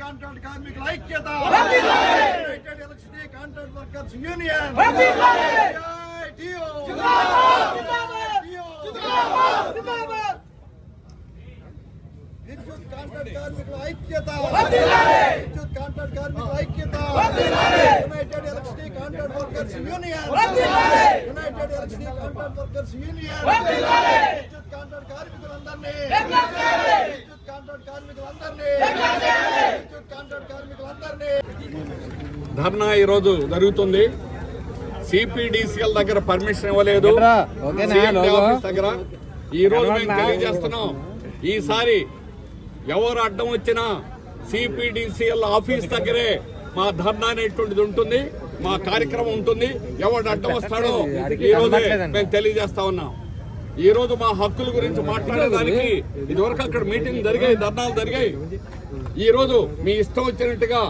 Contract కార్మికుల ఐక్యత united electricity contract workers union TO విద్యుత్ కాంట్రాక్ట్ కార్మికుల ఐక్యత విద్యుత్ కాంట్రాక్ట్ కార్మికుల ఐక్యత united electricity contract workers union united electricity contract workers union విద్యుత్ కాంట్రాక్ట్ కార్మికులందరినీ ధర్నా ఈరోజు జరుగుతుంది. సిపిడిసిఎల్ దగ్గర పర్మిషన్ ఇవ్వలేదు. దగ్గర. ఈ రోజు మేము తెలియజేస్తున్నాం. ఈసారి ఎవరు అడ్డం వచ్చినా సిపిడిసిఎల్ ఆఫీస్ దగ్గరే మా ధర్నా అనేటువంటిది ఉంటుంది. మా కార్యక్రమం ఉంటుంది. ఎవడు అడ్డం వస్తాడో ఈ రోజు మేము తెలియజేస్తా ఉన్నాం. ఈ రోజు మా హక్కుల గురించి మాట్లాడేదానికి ఇదివరకు అక్కడ మీటింగ్ జరిగాయి ధర్నాలు జరిగాయి. ఈ రోజు మీ ఇష్టం వచ్చినట్టుగా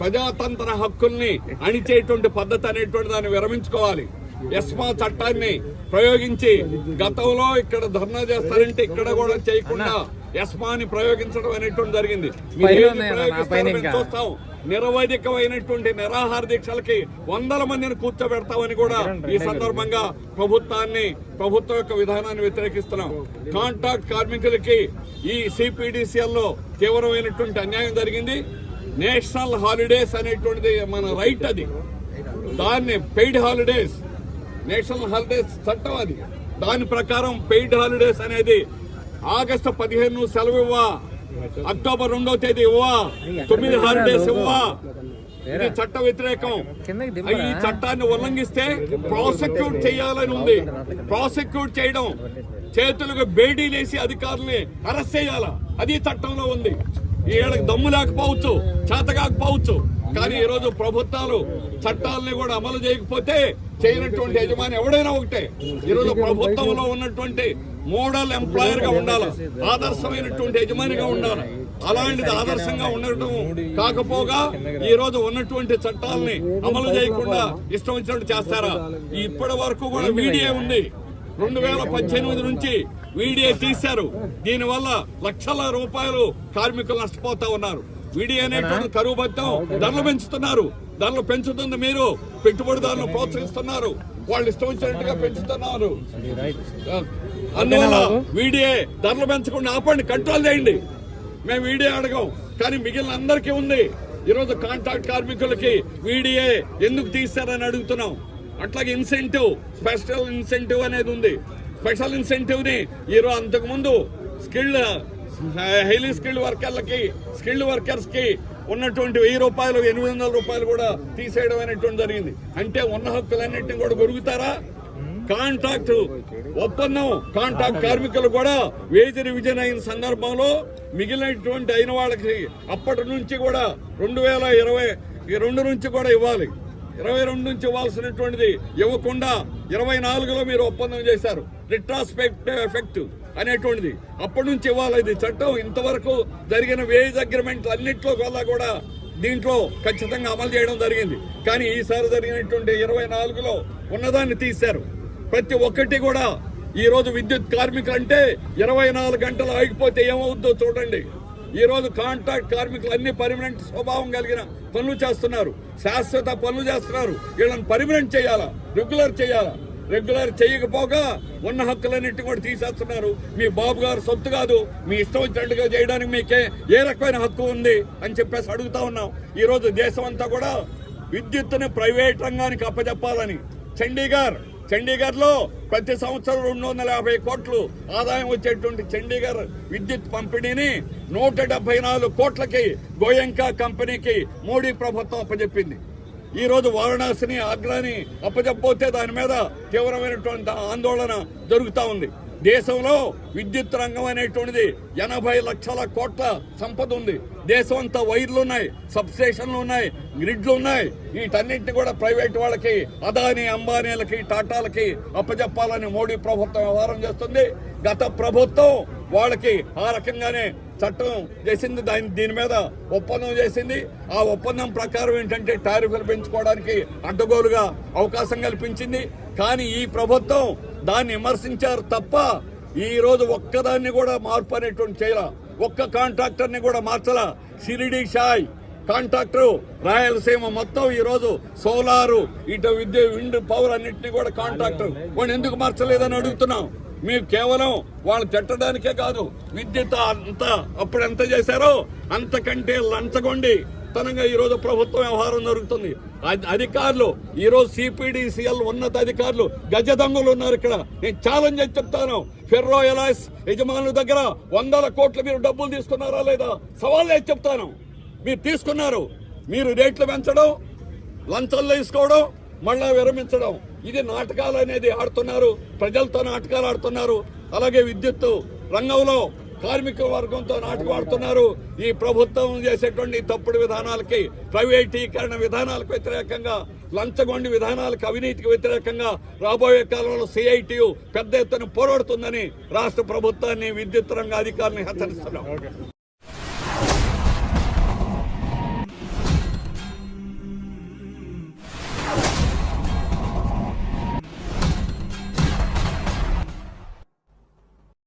ప్రజాతంత్ర హక్కుల్ని అణిచేటువంటి పద్ధతి అనేటువంటి దాన్ని విరమించుకోవాలి. ఎస్మా చట్టాన్ని ప్రయోగించి గతంలో ఇక్కడ ధర్నా చేస్తారంటే ఇక్కడ కూడా చేయకుండా ఎస్మాని ప్రయోగించడం అనేటువంటి జరిగింది. చూస్తాం. నిరవధికమైనటువంటి నిరాహార దీక్షలకి వందల మందిని కూర్చోబెడతామని కూడా ఈ సందర్భంగా ప్రభుత్వాన్ని ప్రభుత్వం యొక్క విధానాన్ని వ్యతిరేకిస్తున్నాం. కాంట్రాక్ట్ కార్మికులకి ఈ సిపిడిసిఎల్లో తీవ్రమైనటువంటి అన్యాయం జరిగింది. నేషనల్ హాలిడేస్ అనేటువంటిది మన రైట్ అది. దాన్ని పెయిడ్ హాలిడేస్ నేషనల్ హాలిడేస్ చట్టం అది. దాని ప్రకారం పెయిడ్ హాలిడేస్ అనేది ఆగస్టు పదిహేను సెలవు ఇవ్వా. అక్టోబర్ రెండో తేదీ ఇవ్వా. తొమ్మిది హాలిడేస్ ఇవ్వా. ఇది చట్ట వ్యతిరేకం. ఈ చట్టాన్ని ఉల్లంఘిస్తే ప్రాసిక్యూట్ చేయాలని ఉంది. ప్రాసిక్యూట్ చేయడం. చేతులకు బేడీలేసి అధికారుల్ని అరెస్ట్ చేయాలా? అది చట్టంలో ఉంది. వీళ్ళకి దమ్ము లేకపోవచ్చు చేత కాకపోవచ్చు. కానీ ఈ రోజు ప్రభుత్వాలు చట్టాలని కూడా అమలు చేయకపోతే చేయనటువంటి యజమాని ఎవడైనా ఒకటే. ఈ రోజు ప్రభుత్వంలో ఉన్నటువంటి మోడల్ ఎంప్లాయర్గా ఉండాలి. ఆదర్శమైనటువంటి యజమానిగా ఉండాలి. అలాంటిది ఆదర్శంగా ఉండటం కాకపోగా ఈ రోజు ఉన్నటువంటి చట్టాలని అమలు చేయకుండా ఇష్టం వచ్చినట్టు చేస్తారా? ఇప్పటి వరకు కూడా మీడియా ఉంది. రెండు వేల పద్దెనిమిది నుంచి వీడియో తీశారు. దీనివల్ల లక్షల రూపాయలు కార్మికులు నష్టపోతా ఉన్నారు. వీడియో అనేటువంటి కరువు భత్యం ధరలు పెంచుతున్నారు. ధరలు పెంచుతుంది మీరు. పెట్టుబడిదారులను ప్రోత్సహిస్తున్నారు. వాళ్ళు ఇష్టం వచ్చినట్టుగా పెంచుతున్నారు. అందువల్ల వీడియో ధరలు పెంచకుండా ఆపండి కంట్రోల్ చేయండి. మేము వీడియో అడగం కానీ మిగిలిన అందరికీ ఉంది. ఈరోజు కాంట్రాక్ట్ కార్మికులకి వీడియో ఎందుకు తీస్తారని అడుగుతున్నాం. అట్లాగే ఇన్సెంటివ్ స్పెషల్ ఇన్సెంటివ్ అనేది ఉంది. స్పెషల్ ఇన్సెంటివ్ని ఈరోజు అంతకు ముందు స్కిల్డ్ హైలీ స్కిల్డ్ వర్కర్లకి స్కిల్డ్ వర్కర్స్కి ఉన్నటువంటి వెయ్యి రూపాయలు ఎనిమిది వందల రూపాయలు కూడా తీసేయడం అనేటువంటి జరిగింది. అంటే ఉన్న హక్కులన్నింటినీ కూడా గొరుగుతారా కాంట్రాక్ట్ ఒప్పందం కాంట్రాక్ట్ కార్మికులు కూడా వేజ్ రివిజన్ అయిన సందర్భంలో మిగిలినటువంటి అయిన వాళ్ళకి అప్పటి నుంచి కూడా రెండు వేల ఇరవై రెండు నుంచి కూడా ఇవ్వాలి. ఇరవై రెండు నుంచి ఇవ్వాల్సినటువంటిది ఇవ్వకుండా ఇరవై నాలుగులో మీరు ఒప్పందం చేశారు. రిట్రాస్పెక్ట్ ఎఫెక్ట్ అనేటువంటిది. అప్పటి నుంచి ఇవ్వాలి. ఇది చట్టం ఇంతవరకు జరిగిన వేజ్ అగ్రిమెంట్ అన్నింటిలో వల్ల కూడా దీంట్లో ఖచ్చితంగా అమలు చేయడం జరిగింది. కానీ ఈసారి జరిగినటువంటి ఇరవై నాలుగులో ఉన్నదాన్ని తీశారు. ప్రతి ఒక్కటి కూడా ఈ రోజు విద్యుత్ కార్మికులు అంటే ఇరవై నాలుగు గంటలు ఆగిపోతే ఏమవుద్దో చూడండి. ఈరోజు కాంట్రాక్ట్ కార్మికులు అన్ని పర్మనెంట్ స్వభావం కలిగిన పనులు చేస్తున్నారు. శాశ్వత పనులు చేస్తున్నారు. వీళ్ళని పర్మనెంట్ చేయాలా? రెగ్యులర్ చేయాలా? రెగ్యులర్ చేయకపోగా ఉన్న హక్కులన్నింటి కూడా తీసేస్తున్నారు. మీ బాబు గారు సొత్తు కాదు. మీ ఇష్టం వచ్చినట్టుగా చేయడానికి మీకే ఏ రకమైన హక్కు ఉంది అని చెప్పేసి అడుగుతా ఉన్నాం. ఈరోజు దేశం అంతా కూడా విద్యుత్తుని ప్రైవేట్ రంగానికి అప్పచెప్పాలని చండీగఢ్ చండీగఢ్లో ప్రతి సంవత్సరం రెండు వందల యాభై కోట్లు ఆదాయం వచ్చేటువంటి చండీగఢ్ విద్యుత్ పంపిణీని నూట డెబ్బై నాలుగు కోట్లకి గోయంకా కంపెనీకి మోడీ ప్రభుత్వం అప్పచెప్పింది ఈ రోజు వారణాసిని ఆగ్రాని అప్పచెప్పపోతే దాని మీద తీవ్రమైనటువంటి ఆందోళన జరుగుతా ఉంది. దేశంలో విద్యుత్ రంగం అనేటువంటిది ఎనభై లక్షల కోట్ల సంపద ఉంది. దేశం అంతా వైర్లు ఉన్నాయి సబ్ స్టేషన్లు ఉన్నాయి గ్రిడ్లు ఉన్నాయి. వీటన్నింటినీ కూడా ప్రైవేట్ వాళ్ళకి అదాని అంబానీలకి టాటాలకి అప్పజెప్పాలని మోడీ ప్రభుత్వం వ్యవహారం చేస్తుంది. గత ప్రభుత్వం వాళ్ళకి ఆ రకంగానే చట్టం చేసింది దాని దీని మీద ఒప్పందం చేసింది. ఆ ఒప్పందం ప్రకారం ఏంటంటే టారిఫ్లు పెంచుకోవడానికి అడ్డగోలుగా అవకాశం కల్పించింది. కానీ ఈ ప్రభుత్వం దాన్ని విమర్శించారు తప్ప ఈ రోజు ఒక్కదాన్ని కూడా మార్పు అనేటువంటి చేయాల. ఒక్క కాంట్రాక్టర్ని కూడా మార్చలా. షిరిడి షాయ్ కాంట్రాక్టర్ రాయలసీమ మొత్తం ఈరోజు సోలారు ఇటు విద్యుత్ విండ్ పవర్ అన్నింటినీ కూడా కాంట్రాక్టర్. వాడు ఎందుకు మార్చలేదని అడుగుతున్నాం? మీరు కేవలం వాళ్ళు తిట్టడానికే కాదు. విద్యుత్ అంత అప్పుడు ఎంత చేశారో అంతకంటే లంచగొండి. తనంగా ఈరోజు ప్రభుత్వం వ్యవహారం జరుగుతుంది. అధికారులు ఈరోజు సిపిడిసిఎల్ ఉన్నత అధికారులు గజ దొంగలు ఉన్నారు ఇక్కడ. నేను ఛాలెంజ్ అని చెప్తాను. ఫెర్రో ఎలాస్ యజమానుల దగ్గర వందల కోట్లు మీరు డబ్బులు తీసుకున్నారా లేదా? సవాల్ చేసి చెప్తాను. మీరు తీసుకున్నారు. మీరు రేట్లు పెంచడం లంచాలు తీసుకోవడం మళ్ళా విరమించడం. ఇది నాటకాలు అనేది ఆడుతున్నారు. ప్రజలతో నాటకాలు ఆడుతున్నారు. అలాగే విద్యుత్ రంగంలో కార్మిక వర్గంతో నాటుకోడుతున్నారు ఈ ప్రభుత్వం చేసేటువంటి తప్పుడు విధానాలకి ప్రైవేటీకరణ విధానాలకు వ్యతిరేకంగా లంచగొండి విధానాలకు అవినీతికి వ్యతిరేకంగా రాబోయే కాలంలో సిఐటియు పెద్ద ఎత్తున పోరాడుతుందని రాష్ట్ర ప్రభుత్వాన్ని విద్యుత్ రంగ అధికారులను హెచ్చరిస్తున్నాం.